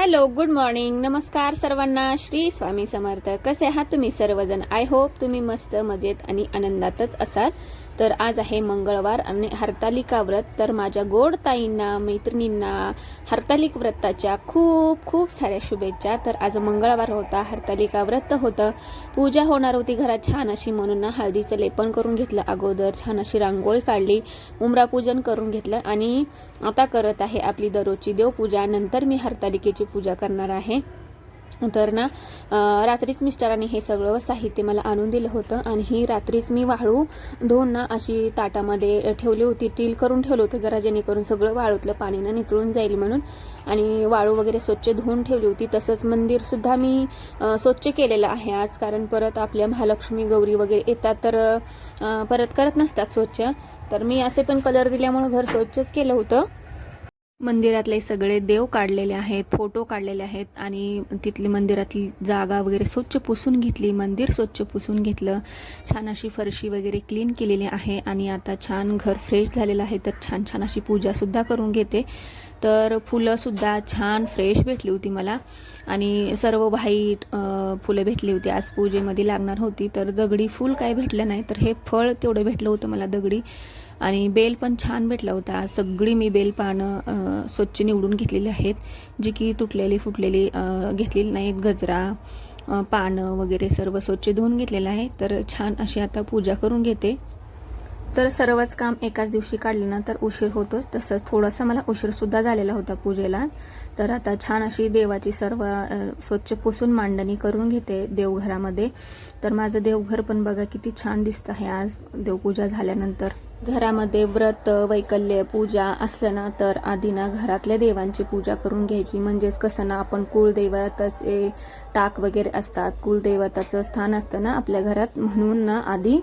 Hello good morning नमस्कार सर्वांना. श्री स्वामी समर्थ. कसे आहात तुम्ही सर्वजण? आय होप तुम्ही मस्त मजेत आणि आनंदातच असाल. तर आज आहे मंगळवार आणि हरतालिका व्रत. तर माझ्या गोड ताईंना मैत्रिणींना हरतालिक व्रताच्या खूप खूप साऱ्या शुभेच्छा. तर आज मंगळवार होता हरतालिका व्रत होतं. पूजा होणार होती घरात छान अशी म्हणून ना हळदीचं लेपन करून घेतलं. अगोदर छान अशी रांगोळी काढली उमरापूजन करून घेतलं आणि आता करत आहे आपली दररोजची देवपूजा. नंतर मी हरतालिकेची पूजा करणार आहे. तर ना रात्रीच मिस्टरांनी हे सगळं साहित्य मला आणून दिलं होतं आणि ही रात्रीच मी वाळू धुवून ना अशी ताटामध्ये ठेवली होती टील करून ठेवलं होतं जरा जेणेकरून सगळं वाळूतलं पाणीनं नितळून जाईल म्हणून. आणि वाळू वगैरे स्वच्छ धुवून ठेवली होती तसंच मंदिरसुद्धा मी स्वच्छ केलेलं आहे आज. कारण परत आपल्या महालक्ष्मी गौरी वगैरे येतात तर परत करत नसतात स्वच्छ. तर मी असे पण कलर दिल्यामुळं घर स्वच्छच केलं होतं. मंदिरातले सगळे देव काढलेले आहेत फोटो काढलेले आहेत आणि तिथली मंदिरातली जागा वगैरे स्वच्छ पुसून घेतली मंदिर स्वच्छ पुसून घेतलं. छान अशी फरशी वगैरे क्लीन केलेली आहे आणि आता छान घर फ्रेश झालेलं आहे तर छान छान अशी पूजासुद्धा करून घेते. तर फुलंसुद्धा छान फ्रेश भेटली होती मला. आणि सर्व व्हाईट फुलं भेटली होती. आज पूजेमध्ये लागणार होती. तर दगडी फूल काय भेटलं नाही तर हे फळ तेवढं भेटलं होतं मला दगडी. आणि बेल पण छान भेटला होता. सगळी मी बेल पानं स्वच्छ निवडून घेतलेली आहेत. जी की तुटलेली फुटलेली घेतलेली नाहीत. गजरा पानं वगैरे सर्व स्वच्छ धुवून घेतलेलं आहे. तर छान अशी आता पूजा करून घेते. तर सर्वच काम एकाच दिवशी काढले ना तर उशीर होतोच. तसंच थोडासा मला उशीरसुद्धा झालेला होता पूजेला. तर आता छान अशी देवाची सर्व स्वच्छ पुसून मांडणी करून घेते देवघरामध्ये. तर माझं देवघर पण बघा किती छान दिसतं आहे आज. देवपूजा झाल्यानंतर. घरामध्ये व्रत वैकल्य पूजा असलं ना तर आधी ना घरातल्या देवांची पूजा करून घ्यायची. म्हणजेच कसं ना आपण कुलदैवताचे टाक वगैरे असतात. कुलदैवताचं स्थान असतं ना आपल्या घरात. म्हणून ना आधी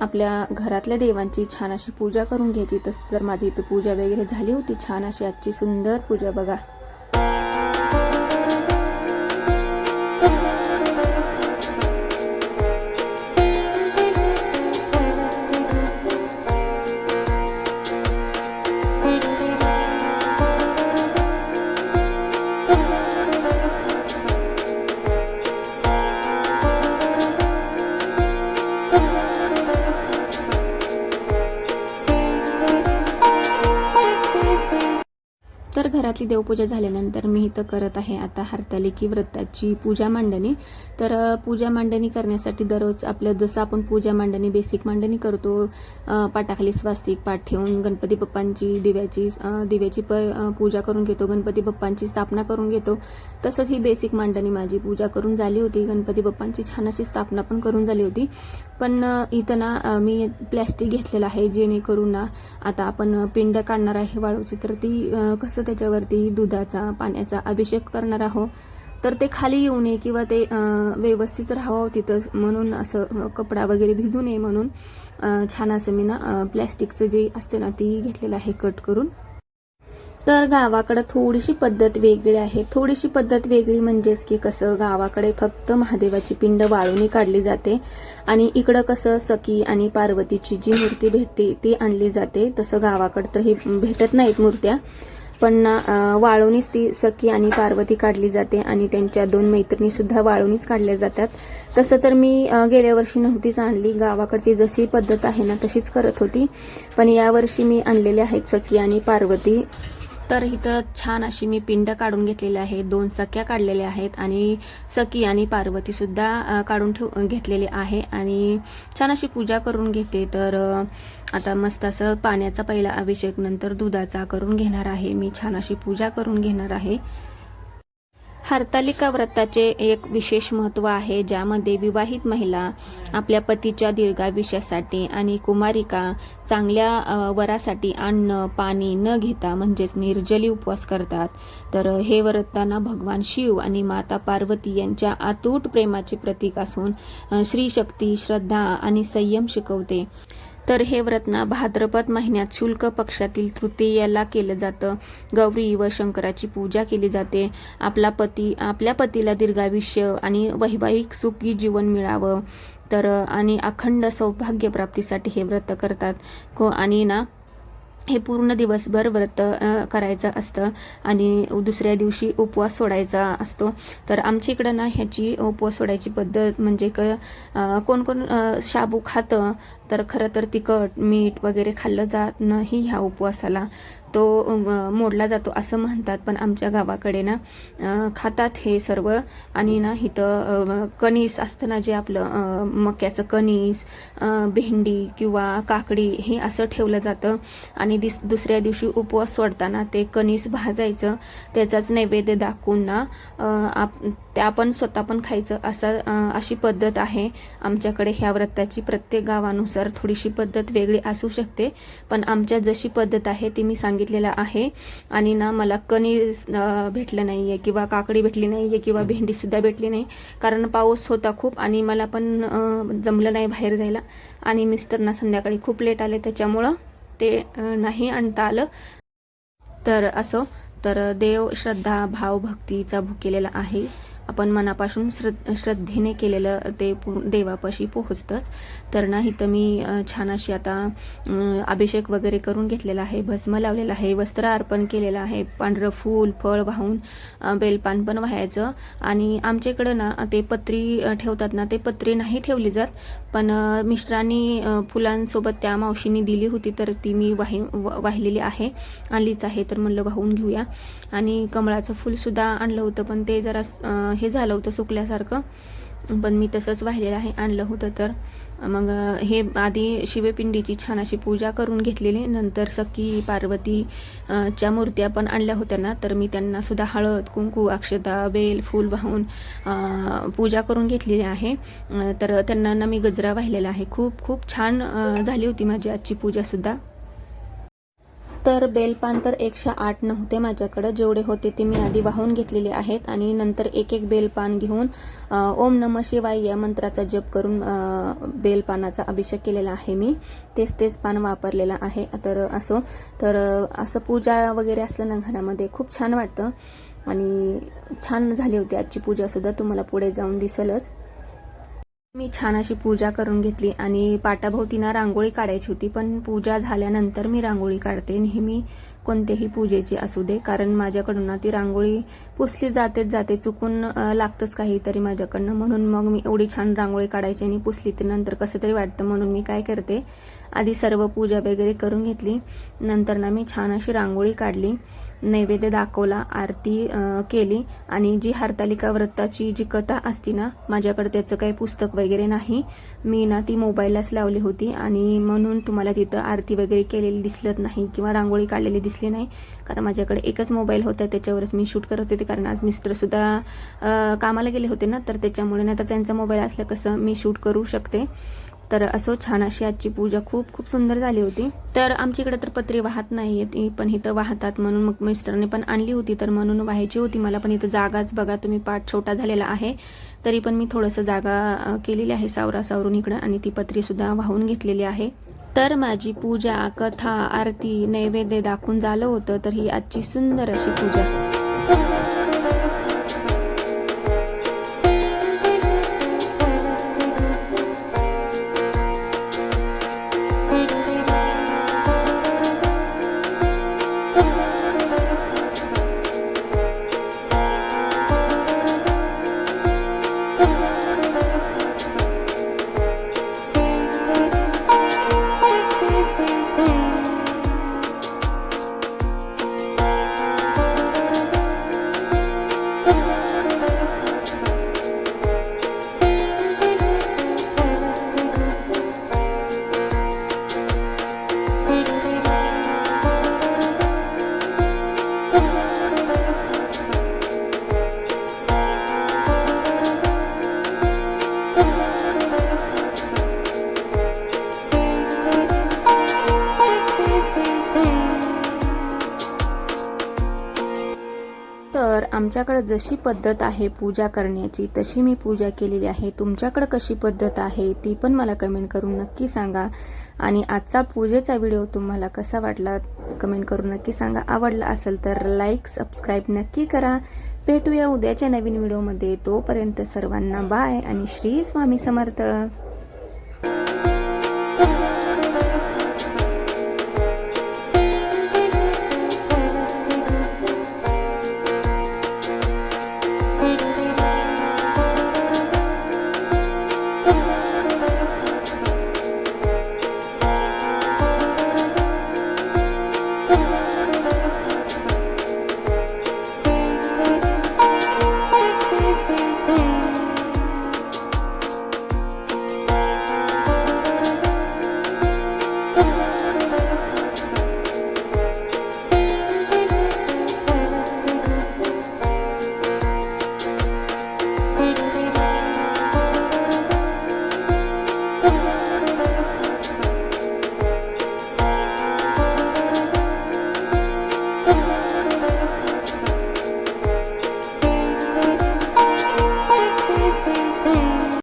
आपल्या घरातल्या देवांची छान अशी पूजा करून घ्यायची. तसं तर माझी इथे पूजा वगैरे झाली होती. छान अशी आजची सुंदर पूजा बघा. तर घरातली देवपूजा झाल्यानंतर मी इथं करत आहे आता हरतालिकी व्रताची पूजा मांडणी. तर पूजा मांडणी करण्यासाठी दररोज आपलं जसं आपण पूजा मांडणी बेसिक मांडणी करतो पाटाखाली स्वास्तिक पाठ ठेवून गणपती बाप्पांची दिव्याची दिव्याची प पूजा करून घेतो गणपती बाप्पांची स्थापना करून घेतो. तसंच ही बेसिक मांडणी माझी पूजा करून झाली होती. गणपती बाप्पांची छान अशी स्थापना पण करून झाली होती. पण इथं ना मी प्लॅस्टिक घेतलेलं आहे जेणेकरून ना आता आपण पिंड काढणार आहे वाळूची. तर ती कसं त्याच्यावरती दुधाचा पाण्याचा अभिषेक करणार आहोत. तर ते खाली येऊ नये किंवा ते व्यवस्थित राहावं तिथं म्हणून असं कपडा वगैरे भिजू नये म्हणून छान असं मी ना प्लॅस्टिकचं जे असते ना ती घेतलेलं आहे कट करून. तर गावाकडं थोडीशी पद्धत वेगळी आहे. थोडीशी पद्धत वेगळी म्हणजेच की कसं गावाकडे फक्त महादेवाची पिंड वाळूनी काढली जाते आणि इकडं कसं सखी आणि पार्वतीची जी मूर्ती भेटते ती आणली जाते. तसं गावाकडं तर हे भेटत नाहीत मूर्त्या. पण वाळवणीच ती सखी आणि पार्वती काढली जाते आणि त्यांच्या दोन मैत्रिणी सुद्धा काढल्या जातात. तसं तर मी गेल्या वर्षी नव्हतीच आणली. गावाकडची जशी पद्धत आहे ना तशीच करत होती. पण यावर्षी मी आणलेले आहेत सखी आणि पार्वती. तर इथं छान अशी मी पिंड काढून घेतलेली आहे. दोन सख्या काढलेल्या आहेत आणि सखी आणि पार्वतीसुद्धा काढून ठेव घेतलेली आहे आणि छान अशी पूजा करून घेते. तर आता मस्त असं पाण्याचा पहिला अभिषेक नंतर दुधाचा करून घेणार आहे. मी छान अशी पूजा करून घेणार आहे. हरतालिका व्रताचे एक विशेष महत्त्व आहे ज्यामध्ये विवाहित महिला आपल्या पतीच्या दीर्घायुष्यासाठी आणि कुमारिका चांगल्या वरासाठी अन्न पाणी न घेता म्हणजेच निर्जली उपवास करतात. तर हे व्रताना भगवान शिव आणि माता पार्वती यांच्या अतूट प्रेमाचे प्रतीक असून श्रीशक्ती श्रद्धा आणि संयम शिकवते. तर हे व्रत ना भाद्रपद महिन्यात शुल्क पक्षातील तृतीयेला केलं जातं. गौरी व शंकराची पूजा केली जाते. आपला पती आपल्या पतीला दीर्घायुष्य आणि वैवाहिक सुखी जीवन मिळावं. तर आणि अखंड सौभाग्यप्राप्तीसाठी हे व्रत करतात. को आणि ना हे पूर्ण दिवसभर व्रत करायचं असतं आणि दुसऱ्या दिवशी उपवास सोडायचा असतो. तर आमच्या इकडं ना ह्याची उपवास सोडायची पद्धत म्हणजे क कोण कोण शाबू खातं तर खरं तर तिखट मीठ वगैरे खाल्लं जात नाही ह्या उपवासाला. तो मोडला जातो असं म्हणतात. पण आमच्या गावाकडे ना खातात हे सर्व. आणि ना इथं कणीस असतं ना जे आपलं मक्याचं कणीस भेंडी किंवा काकडी हे असं ठेवलं जातं. आणि दिस दुसऱ्या दिवशी उपवास सोडताना ते कणीस भाजायचं. त्याचाच नैवेद्य दाखवून ना आप ते आपण स्वतः पण खायचं असं अशी पद्धत आहे. आमच्याकडे ह्या व्रताची प्रत्येक गावानुसार थोडीशी पद्धत वेगळी असू शकते पण आमच्या जशी पद्धत आहे ती मी सांगितलेलं आहे. आणि ना मला कणीस अ, भेटलं नाही आहे किंवा काकडी भेटली नाही आहे किंवा भेंडीसुद्धा भेटली नाही. कारण पाऊस होता खूप आणि मला पण जमलं नाही बाहेर जायला. आणि मिस्टरना संध्याकाळी खूप लेट आले त्याच्यामुळं ते नाही आणता आलं. तर असो तर देव श्रद्धा भाव भक्तीचा भुकेलेला आहे. आपण मनापासून श्रद्ध श्रद्धेने केलेलं ते पू देवापाशी पोहोचतंच. तर ना इथं मी छान अशी आता अभिषेक वगैरे करून घेतलेला आहे भस्म लावलेला आहे वस्त्र अर्पण केलेलं आहे पांढरं फूल फळ वाहून बेलपान पण वाहायचं. आणि आमच्या इकडं ना ते पत्री ठेवतात ना ते पत्री नाही ठेवली जात. पण मिस्टरांनी फुलांसोबत त्या मावशींनी दिली होती तर ती मी वाहि व- वाहिलेली आहे. आणलीच आहे तर म्हणलं वाहून घेऊया. आणि कमळाचं फूलसुद्धा आणलं होतं पण ते जरा हे झालं होतं सुकल्यासारखं. पण मी तसंच वाहिलेलं आहे आणलं होतं तर. मग हे आधी शिवपिंडीची छान अशी पूजा करून घेतलेली नंतर सखी पार्वती च्या मूर्त्या पण आणल्या होत्या ना तर मी त्यांना सुद्धा हळद कुंकू अक्षता बेल फूल वाहून पूजा करून घेतलेली आहे. तर त्यांना ना मी गजरा वाहिलेला आहे. खूप खूप छान झाली होती माझी आजची पूजासुद्धा तर बेलपान तर एकशे आठ नव्हते माझ्याकडं. जेवढे होते ते मी आधी वाहून घेतलेले आहेत आणि नंतर एक एक बेलपान घेऊन ओम नम शिवाय या मंत्राचा जप करून बेलपानाचा अभिषेक केलेला आहे मी. तेच तेच पान वापरलेलं आहे. तर असो तर असं पूजा वगैरे असलं ना घरामध्ये खूप छान वाटतं. आणि छान झाली होती आजची पूजासुद्धा तुम्हाला पुढे जाऊन दिसेलच. मी छान अशी पूजा करून घेतली आणि पाटाभोवतीना रांगोळी काढायची होती पण पूजा झाल्यानंतर मी रांगोळी काढते. नेहमी कोणतेही पूजेची असू दे कारण माझ्याकडून ना ती रांगोळी पुसली जातेच जाते चुकून लागतंच काहीतरी माझ्याकडनं. म्हणून मग मी एवढी छान रांगोळी काढायची आणि पुसली तर नंतर कसं तरी वाटतं. म्हणून मी काय करते आधी सर्व पूजा वगैरे करून घेतली. नंतर ना मी छान अशी रांगोळी काढली नैवेद्य दाखवला आरती केली. आणि जी हरतालिका व्रताची जी कथा असती ना माझ्याकडे त्याचं काही पुस्तक वगैरे नाही. मी ना ती मोबाईललाच लावली होती. आणि म्हणून तुम्हाला तिथं आरती वगैरे केलेली दिसलत नाही किंवा रांगोळी काढलेली दिसली नाही. कारण माझ्याकडे एकच मोबाईल होता त्याच्यावरच मी शूट करत होते. कारण आज मिस्टरसुद्धा कामाला गेले होते ना तर त्याच्यामुळे नाही तर त्यांचा मोबाईल असलं कसं मी शूट करू शकते. तर असो छान अशी आजची पूजा खूप खूप सुंदर झाली होती. तर आमच्याकडे तर पत्रे वाहत नाही ती पण इथं वाहतात म्हणून मग मिस्टरने पण आणली होती. तर म्हणून व्हायची होती. मला पण इथं जागाच बघा तुम्ही पाठ छोटा झालेला आहे. तरी पण मी थोडंसं जागा केलेली आहे सावरा सावरून इकडं आणि ती पत्रीसुद्धा वाहून घेतलेली आहे. तर माझी पूजा कथा आरती नैवेद्य दाखवून झालं होतं तर ही आजची सुंदर अशी पूजा. तर आमच्याकडं जशी पद्धत आहे पूजा करण्याची तशी मी पूजा केलेली आहे. तुमच्याकडं कशी पद्धत आहे ती पण मला कमेंट करून नक्की सांगा. आणि आजचा पूजेचा व्हिडिओ तुम्हाला कसा वाटला कमेंट करून नक्की सांगा. आवडला असेल तर लाईक सबस्क्राईब नक्की करा. भेटूया उद्याच्या नवीन व्हिडिओमध्ये तोपर्यंत सर्वांना बाय आणि श्री स्वामी समर्थ.